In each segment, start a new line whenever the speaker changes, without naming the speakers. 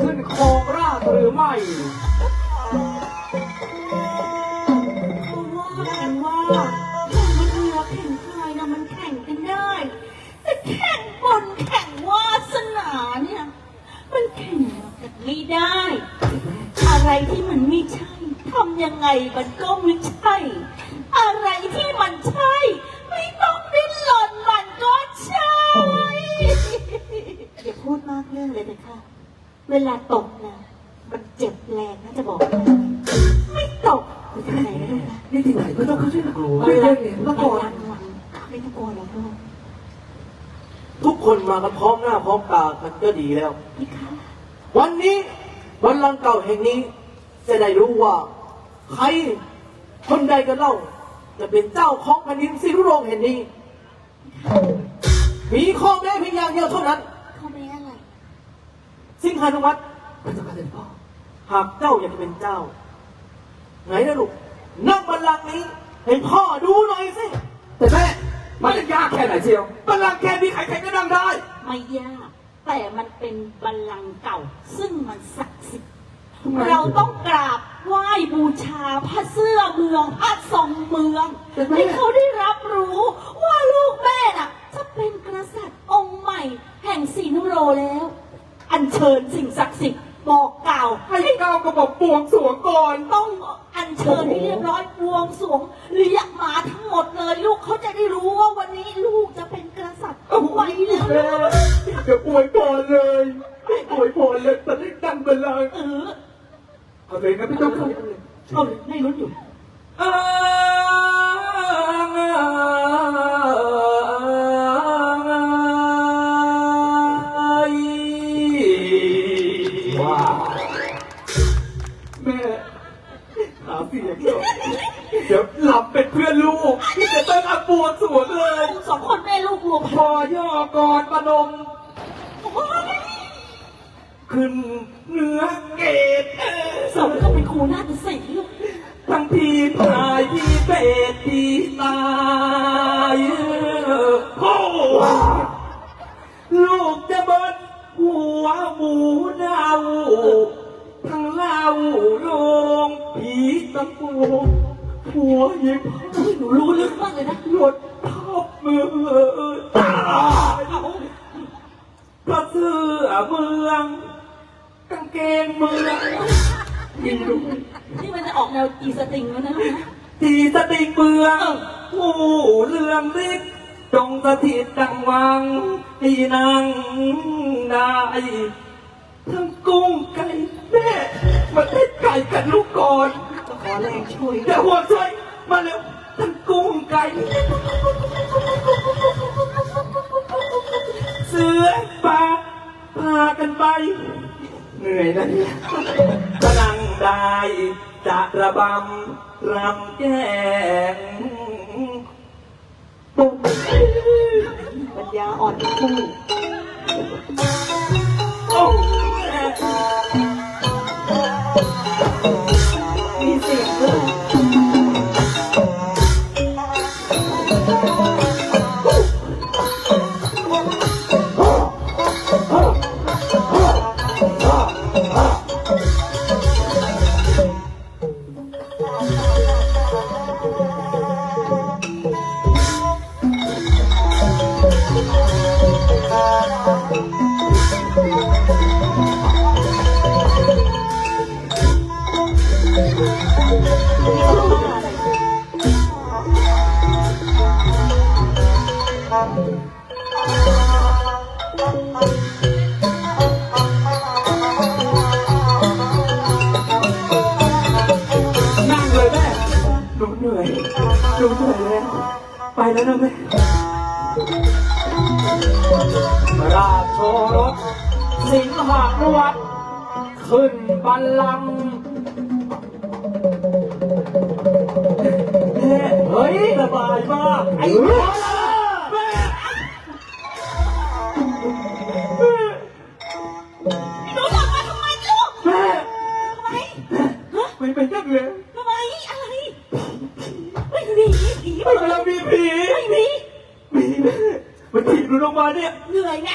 ขึ้นครองราชหรือไม่
เพราว่ากันว่าแข่งมันเรือแข่งพายนะมันแข่งกันได้ แต่แข่งบนแข่งวาสนาเนี่ย มันแข่งกันไม่ได้ อะไรที่มันไม่ใช่ทำยังไงมันก็ไม่ใช่ อะไรที่มันใช่ ไม่ต้องดิ้นรนมันก็ใช่ อย่าพูดมากเรื่องเลยนะคะ เวลาตกนะมันเจ็บแรงนะจะบอกให้ไม่ตกคุณที่ไหนนะลูกนะ
นี่ที่ไหนก็ต้องเข้าใจกลัว
ไม่
ไม่
ต้
เล่
อง
นเนี่ย
ไม่
เมื่อ
ต้
ก่
อ
องน
ไม่ต้องกลัวหรอกลูก
ทุกคนมากันพร้อมหน้าพร้อมตากันก็ดีแล้ว
พี่คะ
วันนี้วันลังก์เก่าแห่งนี้ จะได้รู้ว่า ใครคนใดกันเล่า จะเป็นเจ้าของแผ่นดินสิรุโรงแห่งนี้ มีข้อแม้เพียงอย่างเดียวเท่านั้น
เขาไม่อะไร
สิงหานุวัตรพระเจ้าค่ะเสด็จพ่อหากเจ้าอยากจะเป็นเจ้า ไหนนะลูกนั่งบัลลังก์นี้ให้พ่อดูหน่อยสิ
แต่แม่มันจะยากแค่ไหนเชียวบัลลังก์แค่นี้ใครๆก็นั่งได้
ไม่ยาก แต่มันเป็นบัลลังก์เก่า ซึ่งมันศักดิ์สิทธิ์
ทำไม
เราต้องกราบไหว้บูชาพระเสื้อเมืองพระทรงเมือง
แต่แม่
ให้เขาได้รับรู้ว่าลูกแม่น่ะ จะเป็นกษัตริย์องค์ใหม่ แห่งศรีนุโรแล้ว อัญเชิญสิ่งศักดิ์สิทธิ์บอกกล่าว
ให้ก้าวกระบอกบวงสรวงก่อน
ต้องอัญเชิญให้เรียบร้อยบวงสรวงเรียกมาทั้งหมดเลย ลูกเขาจะได้รู้ว่าวันนี้ลูกจะเป็นกษัตริย์องค์ใหม่แล้ว
แม่อย่าอวยพรเลยอวยพรเลยแต่ได้ดังบัลลังก์
เออ
เอาเลยนะพี่เจ้าค่ะ
เอาเลยให้ลุ้นอยู่
อ้ ลับเป็นเพื่อนลูกที่จะต้องอาบวงสรวงเลย
สองคนแม่ลูกรวม
พอย่อก่อนประนมขึ้นเนื้อเกต
สมก็เป็นครูนาฏศิลป์ลูก
ทั้งพี่พายพี่เป็ดพี่ตายโอ้ลูกจะเบิดหัวหมูเน่าทั้งเล่าลงผีตะปู หัวยิบ
เฮ้ยหนูรู้ลึกมากเลยนะ
หลดทับมือตายพระเสื้อเมืองกางเกงเมืองยิงดู
นี่มันจะออกแนวอีสติงแล้วนะลูกนะ
ที่สติเมืองผู้เรืองฤทธิ์จงสถิตดังวังให้นางได้ทั้งกุ้งไก่แม่มาเล่นไก่กันลูกก่อน
ก็ ขอแรงช่วย
เดี๋ยวหัวช่วยมาเร็วทั้งกุ้งไก่เสือปลาพากันไป เหนื่อยนะเนี่ยกำลังได้จะระบำรำแกงปุ๊บ
ปัญญาอ่อนคู่
โอ้ แม่
มี
ไปแล้วนะแม่
ราชโอรสสิงหานุวัตรขึ้นบัลลังก์
แม่
เฮ้ย
สบายมาก
ไอ้พ่อ
มั
น
ถีบหนูลงมาเนี่ย
เหนื่อยไง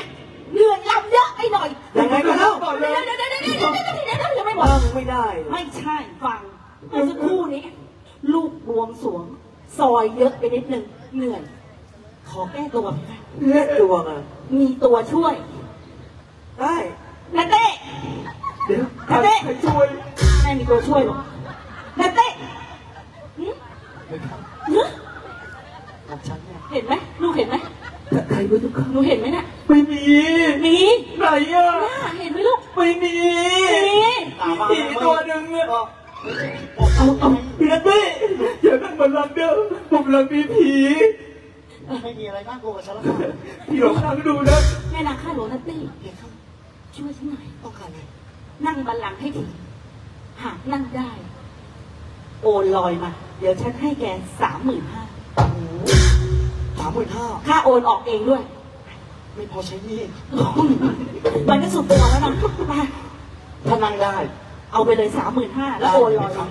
เหนื่อยลำเยอะไปหน่อย
ยังไงก็เล่า
ก่อนเลย
เดี๋ยวเดี๋ยวเดี๋ยวเดี๋ยว
ได้เลย
ไม่ใช่ฟังเมื่อสักครู่นี้ ลูกบวงสรวง ซอยเยอะไปนิดนึงเหนื่อย ขอแก้ตัวไหมคะ
เลือดดวงอะ
มีตัวช่วย
ได้
นาเต้
เดี๋ยว
นาเต้
ใครช่วย
แม่มีตัวช่วยหรอนาเต้หึหึ
ของฉันเนี่ย
เห็นไหมลูกเห็นไหม
ใครรู้ทุกค
หนูเห็นไหมน่ะ
ไม่มี
มี
ไหนอะ
น่าเห็นไหมลูก
ไม่มี
มี
ผีตัวหนึ่งอะเอาเอาพี่นัตตี้อย่านั่งบนลังเด้อผมลังมีผี
ไม่มีอะไรน่ากลัวกับฉันแล้ว
พี่ลองนั่งดูนะ
แม่นางข้าหลวงนาเต้
เพียงข้า
ช่วยฉันหน่อย
ต้องการอะไร
นั่งบัลลังก์ให้ทีหากนั่งได้ โอนลอยมา เดี๋ยวฉันให้แกสามหมื่นห้า
สาม หมื่นห้า
ค่าโอนออกเองด้วย
ไม่พอใช้หนี่
มันก็สุดตัวแล้วนะไป
ถ้านั่งได้
เอาไปเลยสามหมื่นห้าแล้วโอนลอยมา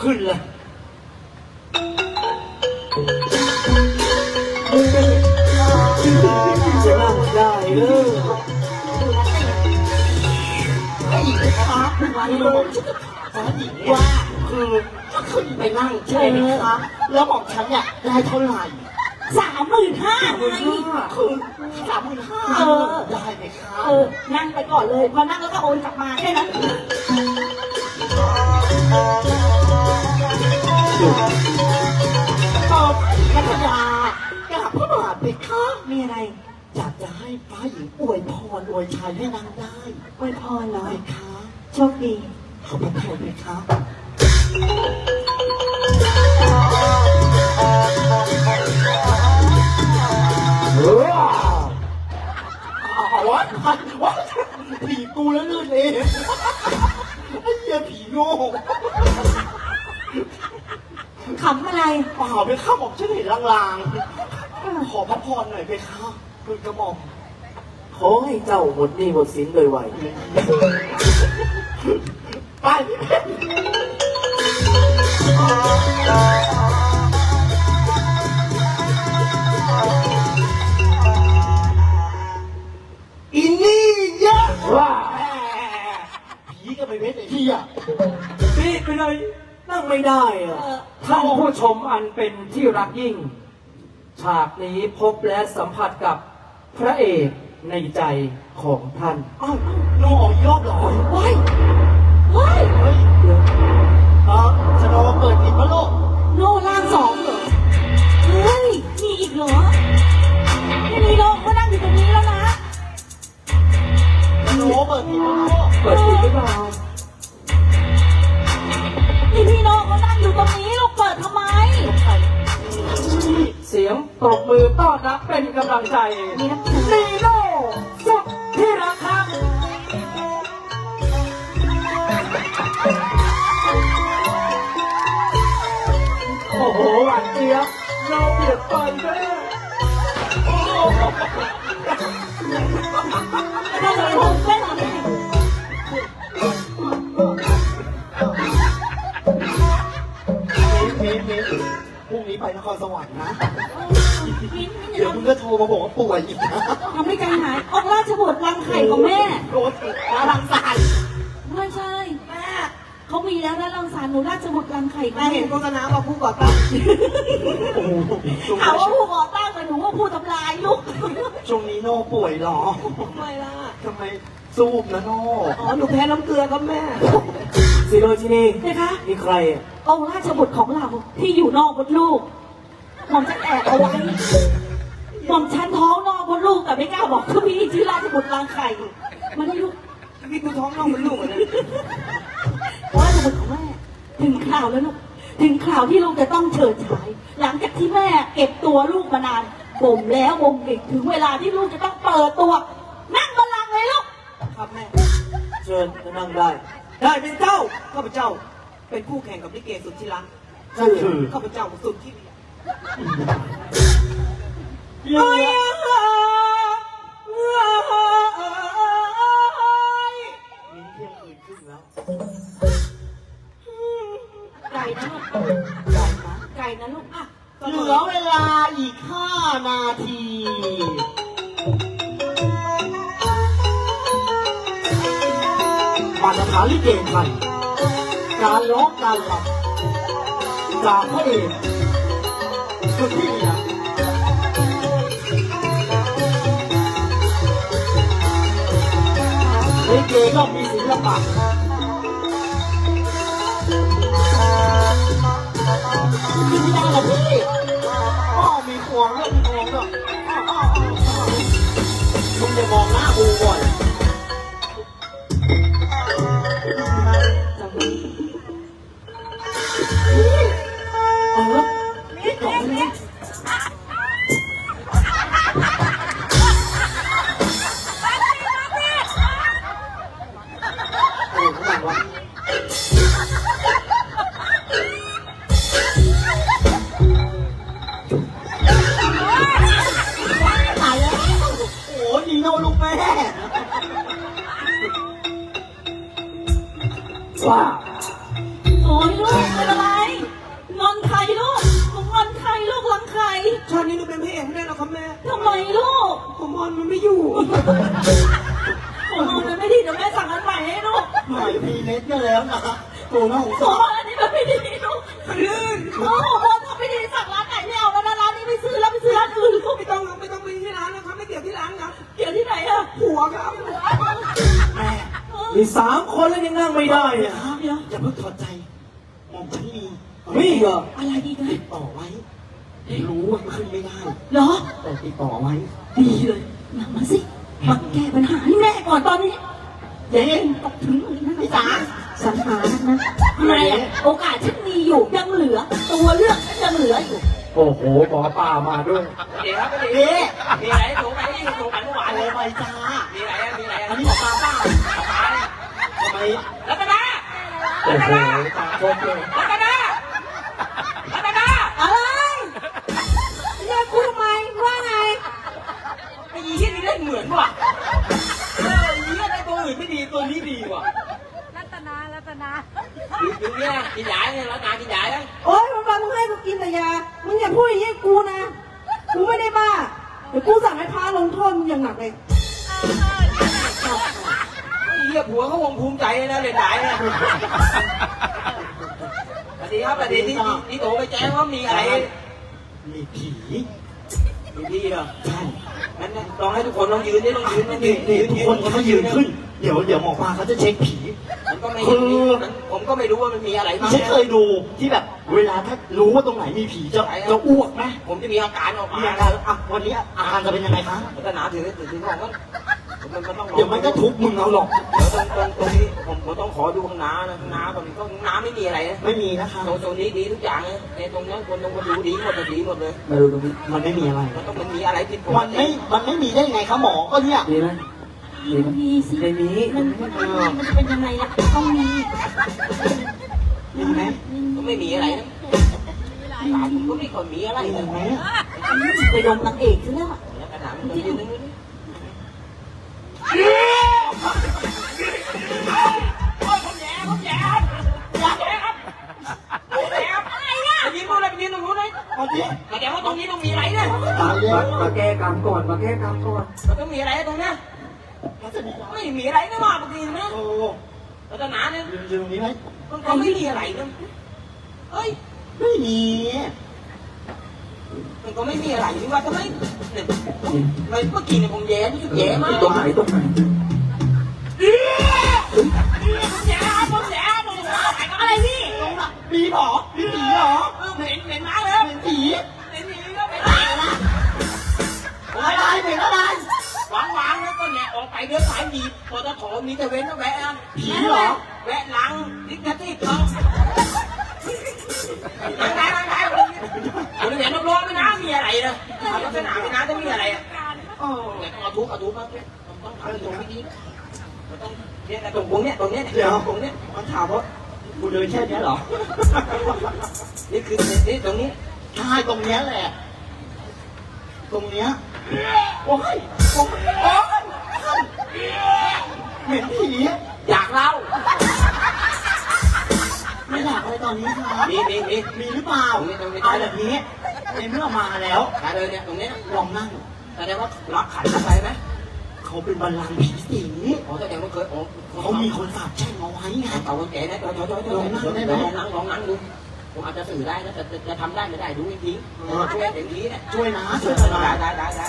ขึ้นเลย
จะนั่งได้เออ
ดูนะ
ให้หญิงไหมคะ
วัน
นี่
นี้
เราบอกชุดจะให้หญิงว่าคือก็ขึ้นไปนั่งใช่ไหมคะแล้วบอกฉันเนี่ยได้เท่าไหร่
สามหมื่นห้าไง
คือสามหมื่นห้า
เออ
ได้ไหมคะ
เออ นั่งไปก่อนเลย พอนั่งแล้วก็โอนกลับมาแค่นั้น
ตอบพัทยากราบพระบาทไหมคะ
มีอะไร
อยากจะให้ฟ้าหญิงอวยพรอวยชัยให้นางได้
อวยพรเหรอ
ไหมคะ
โชคดี
ขอบพระคุณไหมคะ อ๋อวะวะผีกูแล้วลื่นเองไอ้เหี้ยผีโง่
ขำอะไร
เปล่าไปข้าบอกฉันเห็นลางๆ ขอพระพรหน่อยไปค่ะคุณกระหม่อม
ขอให้เจ้าหมดหนี้หมดสินโดยไว
ไป ก็ไม่เว้นไอ้ที่อะ
พี่ไปเลย
นั่งไม่ได้อะ
เออ
ท่านผู้ชมอันเป็นที่รักยิ่ง ฉากนี้พบและสัมผัสกับพระเอกในใจของท่าน
อ้าวโนออกอีกรอบเหรอ
ว้ายว้าย
เฮ้ยเออชะโนเปิดผิดปะลูก
โน่ล่างสองเหรอเฮ้ยมีอีกเหรอไม่มีหรอ ลัง
ใจ
มีนักสืบ
นีโน่สุดที่รักครับโอ้โหหวานเจี๊ยบเราเบียดไปแม่
ถ้
โทรมาบอกว่าป่วยอีกนะ
ทำให้ใจหายออกราชบุตรรังไข่ของแม่
โดนติดนะรังสาย
ไม่ใช่ แม่เขามีแล้วนะรังสารหนูราชบุตรรังไข่ของ
แม่
แม่
เห็นโฆษณาว่าผู้ก่อตั้ง
โอ้โห
ถามว่าผู้ก่อตั้งแต่หนูว่าผู้ทำลายลูก
ช่วงนี้โน่ป่วยเหรอ
ทำไมล่ะ
ทำไมซูบนะโน่
อ๋อหนูแพ้น้ำเกลือครับแม่ซีโรชินี
นะคะ
นี่ใครอะ
องค์ราชบุตรของเราที่อยู่นอกมดลูกหม่อมฉันแอบเอาไว้ หม่อมฉันท้องนอกมดลูกแต่ไม่กล้าบอกคือพี่ชื่อราชบุตรรังไข่มาได้ลูก
นี่กูท้องน้องเป็นลูกอะนะ
ราชบุตรของแม่ถึงข่าวแล้วลูกถึงข่าวที่ลูกจะต้องเฉิดฉาย หลังจากที่แม่เก็บตัวลูกมานานบ่มแล้วบ่มอีกถึงเวลาที่ลูกจะต้องเปิดตัว นั่งบัลลังก์เลยลูก
ครับแม่เชิญจะนั่งได้ ได้เป็นเจ้าข้าพเจ้า เป็นคู่แข่งกับลิเกสุดที่รัก
นั่นคือ
ข้าพเจ้าสุดที่ เลีย
เยอะมีเที่ยงคืนครึ่งแล้ว
ไก่นะลูกไก่นะไก่นะลูกอะ
เหลือเวลาอีกห้านาที มาตรฐานลิเกไทยการร้องการรำจากพระเอกสุดที่นะ ลิเกก็มีศิลปะมีที่นั่งเหรอพี่พ่อมีควงแล้วมีควงด้วยอ้าวอ้าวอ้าวมึงจะมองหน้ากูก่อน โอ้น่าสง
ผม
สาร
งอนอันนี้มันไม่ดีลูกโอ้โหทำไม่ดีสั่งร้านไหนไม่เอาแล้วนะร้านนี้ไม่ซื้อแล้วไปซื้อร้านอื่นลูก
ไม่ต้องไม่ต้องไปที่ร้านนะครับไม่เกี่ยวที่ร้านครับ
เกี่ยวที่ไหนอะ
หัวครับ
แม่
มีสามคนแล้วยังนั่งไม่ได้เนี่ย
ครับอย่าเพิ่งถอดใจหมองฉันมี
มีเหรอ
อะไรดีกัน
ติดต่อไว้รู้ว่าขึ้นไม่ได้
เหรอ
แต่ติดต่อไว้
ดีเลยนำมาสิมาแก้ปัญหาให้แม่ก่อนตอนนี้
เจ๊
ตกถึงเลยนะ
พี่จ๋า
สัญหานะทำไมอะโอกาสฉันมีอยู่ยังเหลือ ตัวเลือกฉันยังเหลืออยู่
โอ้โหหมอป่ามาด้วย
เดี๋ยวครับ
เจ๊
มีอะไรถูกไหมที่ถูกกันเมื่อวาน
อะไร
เลย
ไปจ้า
มีอะไรอะมีอะไร
อั
อะ
นนี้หมอปลาป้า
มาเนี่ย
ทำไม
รัตนา
โอ้โหตาคมเลย
รัตนารัตนา
อะไรเรียกกูทำไมว่าไง
ไอ้ยี่ที่นี่เล่นเหมือนว่ะเออยี่อะไรตัวอื่นไม่ดีตัวนี้ดีว่ะ
รัต นารัตนา
อยู่ตรงเนี้ยกินยาเนี่ยรัตนากินยาแล้ว
โอ๊ยมันมามึงให้กูกินแต่ยา มึงอย่าพูดอย่างนี้กับกูนะ กูไม่ได้บ้า เดี๋ยวกูสั่งให้พาลงโทษมึงอย่างหนักเลย
ไอ้เหี้ยผัวเขาคงภูมิใจนะเล่นยาเนี่ยสวัสดีครับสวัสดีที่ที่ที่โตไปแจ้งว่ามีอะไร
มีผี
มีพี่เหรอ
ใช่
งั้นนะลองให้ทุกคนลองยืนนี่ลองยืนลองยื
นี่
น
นี่ทุกคนเขายืนขึ้น เดี๋ยวเดี๋ยวหมอปลาเขาจะเช็คผี
มันก็ไม่เห็นมีมันผมก็ไม่รู้ว่ามันมีอะไรบ้าง
ฉันเคยดูที่แบบเวลาถ้ารู้ว่าตรงไหนมีผีจะจะอ้วกไหม
ผมจะมีอาการออกมา
มีอาการอะวันนี้อาการจะเป็นยังไงคะ
พัฒนาถือถือถือของก็มันมันต้อง
เดี๋ยวมันก็ทุบมึงเอาหรอก
เดี๋ยวตรงตรงตรงนี้ผมผมต้องขอดูข้างหน้านะข้างหน้าตรงนี้ก็ข้างหน้าไม่มีอะไรนะ
ไม่มีนะคะ
ตรงตรงนี้ดีทุกอย่างเลยในตรงนั้นคนตรงคนดูดีหมดเลยดีหมดเลย
มาดูตรงนี้
มันไม่มีอะไร
มันต้องมันมีอะไรผิดปก
มัน
ติ
ไม่ มันไม่มีได้ไงคะหมอก็เนี่ย
ดีไหม ดีมี
สิ
ในนี้
มันมันมันจะเป็นยังไงล่ะต้องมี
เห็นไหม
ก็ไม่มีอะไรนะถามก็ไม่ค่อยมีอะไร
เห็
นะ
นไหม
ไปดมนางเอกซะแล้วอะ
แล้วกระถามันจะยืนตรงนี้โอ้ยผมแย่ผมแย่แย่ครับแย่ครับอะไรเนี่ยยืนตรงไหนยืนตรงนู้นเลย
เอา
แสดงว่าตรงนี้ต้องมีอะไรเนี่ย
ตาแล้ว
มาแก้กรรมก่อน มาแก้กรรมก่อน
มันต้องมีอะไรตรงนี้ ไม่มีอะไรนะว่าบางทีนะ
โอ้
รัตนาเนี่ย
ยืนยืนตรงนี้ไหม
มันก็ไม่มีอะไรนะเฮ้ย
ไม่มี
มันก็ไม่มีอะไรที่ว่าทำไมเนี่ยทำไมเมื่อกี้เนี่ยผมแย่รู้สึกแย่มาก
ตรงไหนตรงไหน
ผมแย่ผมแย่ผมแย่อะไรพี่
มีหรอมีผีเหรอ
เออเหม็นเหม็นมากเลย
เป็นผี
เหม็นผีก็เหม็นผีละ
อะไรเป็นอะไร
วางวางแล้วก็ เนี่ยออกไปเดินสายมีพอตะขอมีแต่เว้นแล้วแวะ
ผีเหรอ
แวะหลังลิกที่เขาล้างล้างล้างล้างผมเห็นรอบๆไม่น่ามีอะไรนะลักษณะไม่น่าจะมีอะไรอะ
โอ้
เนี่ยต้องเอาทุกเอาทุกมาเนี่ยต้องทำตรงนี้มันต้องเนี่ยตรงตรงเนี้ยตรงเนี้ย
เดี๋ยว
ตรงเนี้ย
มันถามว่ากูเดินแค่เนี้ยเหรอ
นี่คือนี่ตรงนี้
ใช่ตรงเนี้ยแหละ ตรงเนี้ยโอ้ยโอ้ยโอ้ย เหม็นผี
อยากเล่า
ไม่อยากอะไรตอนนี้ครับ
มีมีมี
มีหรือเปล่า
ตรงนี้ตรงนี้
เอาแบบนี้ในเมื่อมาแล้ว
มาเลยเนี่ยตรงนี้
ลองนั่ง
แสดงว่ารับขันอะไรไหม
เขาเขาเป็นบัลลังก์ผีสิง
อ๋อแสดงว่าเคยอ๋อ
เขามีคนสาบแช่งเอาไว้ไง
เอาคนแก่นะจอยจอยจอยจอยลองนั่งได้ไหมลองนั่งลองนั่งดูผมอาจจะสื่อได้นะแต่จะทำได้ไม่ได้ดูจริงๆช่วยเด็กนี้เนี่ย
ช่วยนะ
ได้
ช่วยหน่อย
ได้ได้ได้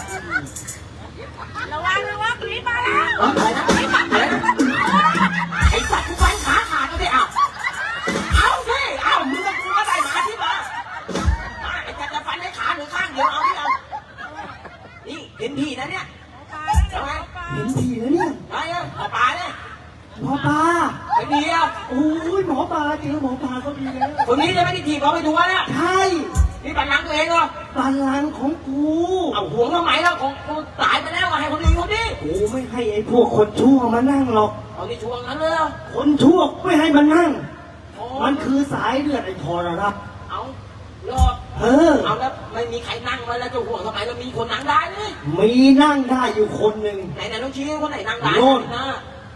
มเรามีคนนั่งได้เลย
มีนั่งได้อยู่คนหนึ่ง
ไหนไหนต้องชี้คนไหนนั่งได้
โน่น
นะ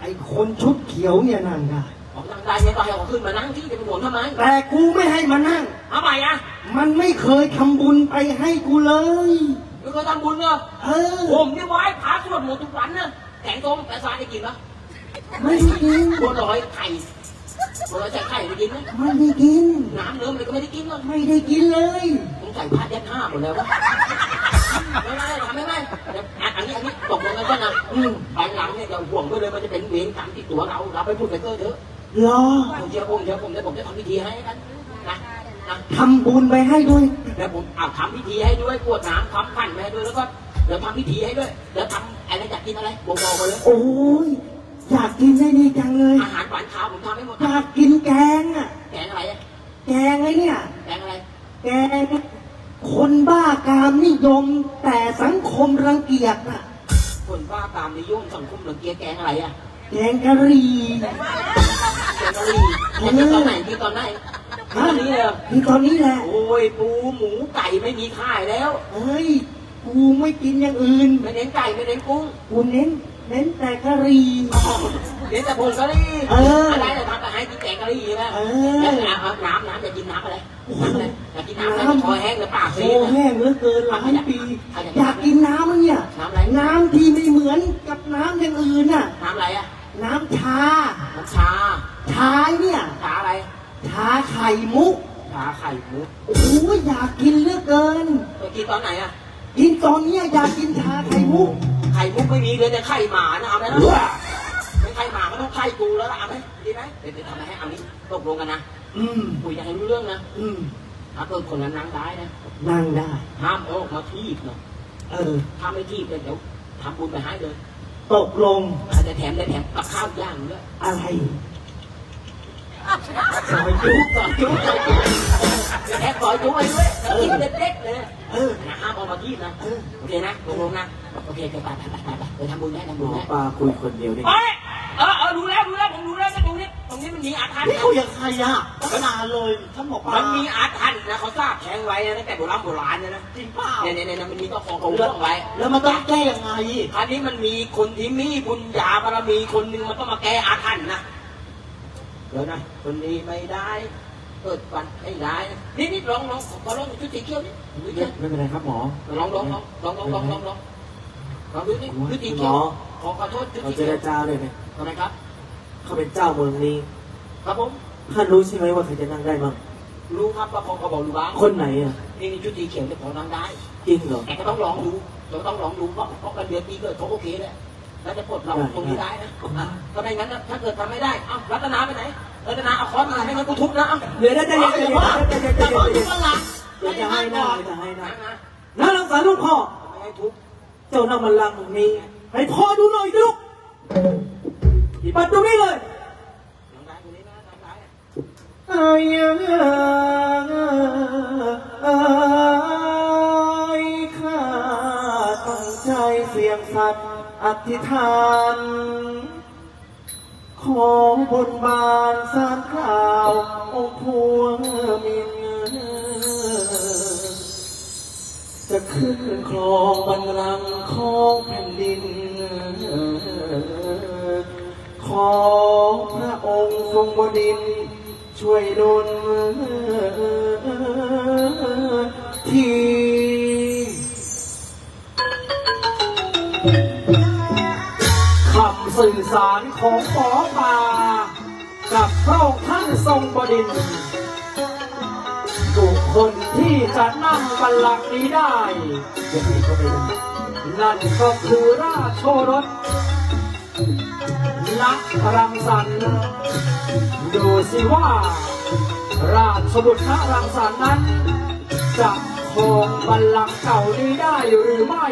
ไอ้คนชุดเขียวเนี่ยนั่งได้
ผมนั่งได้ไม่ต้องให้เขาขึ้นมานั่งที่จะไปห่วงทำไม
แต่กูไม่ให้มันนั่ง
ทำไมอะ
มันไม่เคยทำบุญไปให้กูเลย
ไม่เคยทำบุญเหรอ
เออ
ผมนี่ไหว้พระสวดมนต์ทุกวันนะแกงต้มแต่ซาได้กินปะ
ไม่ได้กิน
บัวลอยไข่บัวลอยใส่ไข่ได้กินไหม
ไม่ได้กิน
น้ำเนื้อมันก็ไม่ได้กินหรอก
ไม่ได้กินเลย
ผมใส่ผ้ายัดห้าหมดแล้ววะ ไม่ไม่ทำไม่ไม่เดี๋ยวอันอันนี้อันนี้ตกลงกันก่อนนะ
อืม
ภายหลังเนี่ยอย่าห่วงไปเลยมันจะเป็นเวรกรรมที่ตัวเราเราไปพูดไปเก้อเถอะ
รอ
ผมเชื่อผมเชื่อผมเดี๋ยวผมจะทำพิธีให้กันนะนะ
ทำบุญไปให้ด้วย
เดี๋ยวผมเอาทำพิธีให้ด้วยกรวดน้ำทำขันไปให้ด้วยแล้วก็เดี๋ยวทำพิธีให้ด้วยเดี๋ยวทำอะไรอยากกินอะไรบอกบอกมาเลย
โอ้ยอยากกินได้ดีจังเลย
อาหารหวานข้าวผมทำให้หมด
อยากกินแกงอะ
แกงอะไรอะ
แกงไอ้เนี่ย
แกงอะไร
แกง คนบ้ากามนิยม แต่สังคมรังเกียจน่ะ
คนว่าตามนิยมสังคมรังเกียจแกงอะไรอะ
แกงกะหรี่
แกงกะหรี่กินตอนไหนกินตอนไหนกินตอนนี้เลยเหรอ
นี่ตอนนี้แหละ
โอ้ยปูหมูไก่ไม่มีขายแล้ว
เอ้ยกูไม่กินอย่างอื่น
ไม่เน้นไก่ไม่เน้นกุ้ง
กูเน้นเน้นแต่กะหรี่
เน้นแต่ผงกะหรี่
เอออ
อะไรแต่ทำแต่ให้กินแกงกะหรี่ใช่ไหม
เอ
แล้ว
อ
น้ำน้ำน้ำจะกินน้ำอะไรน้ำ อะไรอยากกินน้ำอะไรคอแห้งหรือปาก
โค
ซีดนะ
แห้งเหลือเกินหลายปี อยากกินน้ำเนี่ย
น้ำอะไร
น้ำที่ไม่เหมือนกับน้ำอย่างอื่นน่ะ
น้ำอะไรอะ
น้ำชา
น้ำชา
ชาเนี่ย
ชาอะไร
ชาไข่มุก
ชาไข่มุก
โอ้ยอยากกินเหลือเกิน
ไปกินตอนไหนอะ
กินตอนเนี้ยอยากกินชาไข่มุก
ไข่มุกไม่มีเลยแต่ไข่หมานะเอาไหมนะไม่ไข่หมาก็ต้องไข่กูแล้วล่ะเอาไหมดีไหมเดี๋ยวจะทำให้เอานี้ตกลงกันนะ
อืม
คุยกันให้รู้เรื่องนะ
อืม
ถ้าเกิดคนนั้นนั่งได้นะ
นั่งได้
ห้ามเอาออกมาทีบนะ
เออ
ถ้าไม่ทีบเลยเดี๋ยวทำบุญไปให้เลย
ตกลง
อาจจะแถมได้แถมกับข้าวย่างด้วย
อะไร
ซอยจุ๊ซอยจุ๊ซอยจุ๊แถมซอยจุ๊ไปด้วยแล้วกินเด็กๆเลย
เออ
นะห้ามเอามาทีบนะ
เออ
โอเคนะตกลงนะโอเคไปไปไปไปไปไปทำบุญได้ทำ
หม
บุญ
อ
ได้
ปลาคุยคนเดียวเนี่
นี้ตรงนี้มันมีอาถรรพ์
นี่
นะ
เขาอย่างใครอะตั้งนานเลยท่านหมอปลา
มันมีอาถรรพ์นะเขาทราบแทงไว้นะตั้งแต่โบราณโบราณนะนะ
จริงเปล่า
เนี่ยเนี่ยเนี่ยมันมีต้องของเขาเรื่องไว้
แล้วมันต้องแก้ยังไง
คราวนี้มันมีคนที่มีบุญญาบารมีคนหนึ่งมันต้องมาแก้อาถรรพ์นะเดี๋ยวนะคนนี้ไม่ได้เกิดวันไม่ได้นะนี่นี่ลองลองขอลองชุดสีเขียวนี่ชุดสีเขียว
ไม่เป็นไรครับหมอ
ลองลองลองลองลองลองลองลองลองดูนี่ชุดสี
หม
เขียว
อ
ขอขอโทษชุด
เรา
สี
เจ
เขีย
ร
ว
จาเลยเนี่ย
ทำไมครับ
เขาเป็นเจ้าเมืองนี้
ครับผม
ท่านรู้ใช่ไหมว่าใครจะนั่งได้บ้าง
รู้ครับว่าเขาเขาบอกรู้บ้าง
คนไหนอะ
นี่ชุดสีเขียวเนี่ยพอนั่งได้
จริงเหรอ
แต่ก็ต้องลองดูเราต้องลองดูเพราะเพราะกันเดือนปีเกิดเขาโอเคแล้วแล้วจะปลดเราตรงนี้ได้นะอะก็ไม่งั้นนะถ้าเกิดทำไม่ได้เอ้ารัตนาไปไหนรัตนาเอาค้อนมาให้มันกูทุบนะเอ้า
เดี๋ยวได้ได้ได้ได้ได้ได้
แต่
ได้
ว่า
ได้
ที่ว่าหลัง
เดี๋ยวจะให้หน้าเดี๋ยวจะให้หน้า
นะนะ
น้ารักษาลูกพ่อ
ไม่ให้ทุบ
เจ้านำมันลังค์นี้ให้พ่อดูหน่อยสิลูกอีปัดตรงนี้เลย
ทางซ้ายตรงนี้นะทางซ้ายอะ
ไอ้ไอ้ข้าตั้งใจเสียงสัตว์อธิษฐาน ขอบนบานสารกล่าวองค์พวงมินจะขึ้นครองบันลังของ ขอพระองค์ทรงบดินทร์ช่วยดลที
สื่อสารของหมอปลากับพระองค์ท่านทรงบดินทร์บุคคลที่จะนั่งบัลลังก์นี้ได้ นั่นก็คือราชโชรส นักรังสรรค์ดูสิว่า ราชบุตรณรังสรรค์นั้น จะครองบัลลังก์เก่านี้ได้หรือไม่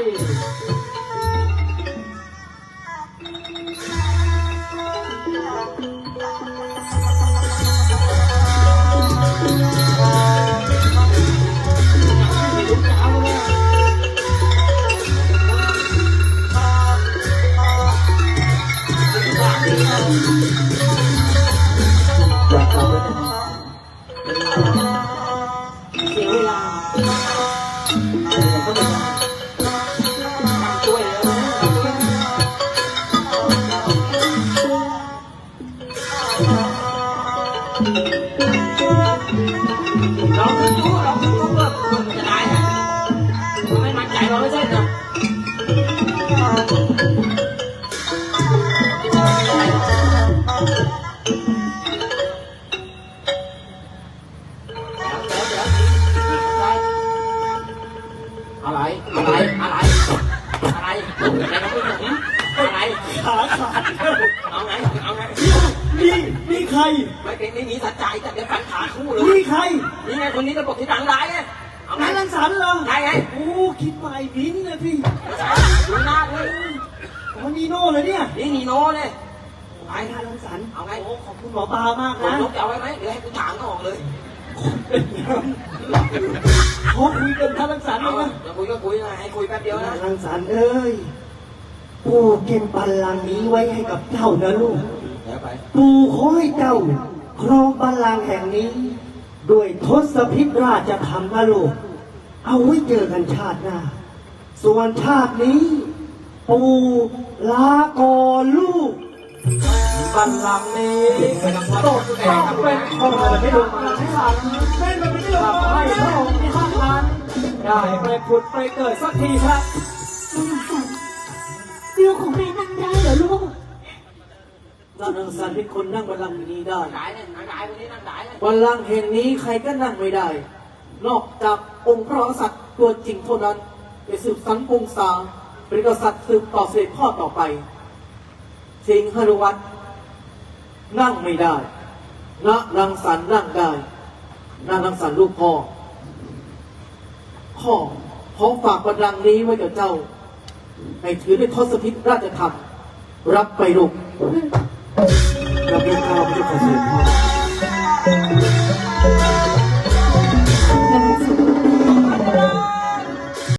โน่
เลย
เนี่ย
นี่นีโน่เลยไป
นายรังสรรค์
เอาไง
โอ้ขอบคุณหมอปลามาก
คน
นะ
ยกจะเอาไว้ไหมเดี๋ยวให้กูถางก็ออกเลย
ขอคุยกับนายรังสรรค์เล
เอา
ยนะ
จะคุยก็คุยนะให้คุยแป๊บเดียวนะ
นายรังสรรค์เอ้ยปู่เก็บบัลลังก์นี้ไว้ให้กับเจ้านะลูก
เดี๋ยวไป
ปู่ขอให้เจ้าครองบัลลังก์แห่งนี้ด้วยทศพิธราชธรรมนะลูกเอาไว้เจอกันชาติหน้าส่วนชาตินี้ ปูลาก่อนลูก
บัลลังก์นี้ตกต้องเป็นของไม่ดูมาให้หลังเป็นแบบนี้ทำให้พระองค์ท่านนั้นได้ไปผุดไปเกิดสักทีครับ
ลูกของแม่นั่งได้เหรอลูก
นางรังสรรค์เป็นคนนั่งบัลลังก์นี้ได้
บันนี้นั่งหลายเลย
บัลลังก์แห่งนี้ใครก็นั่งไม่ได้ นอกจากองค์พระกษัตริย์ตัวจริงเท่านั้นไปสืบสันปงสา เป็นกษัตริย์สืบต่อเสด็จพ่อต่อไปสิงหรุวัตรนั่งไม่ได้ณรังสรรค์นั่งได้นางรังสรรค์ลูกพ่อ พ่อขอฝากบัลลังก์นี้ไว้กับเจ้า ให้ถือด้วยทศพิธราชธรรม รับไปลูก
กับเรื่องราวพระเจ้าขอเสด็จพ่อ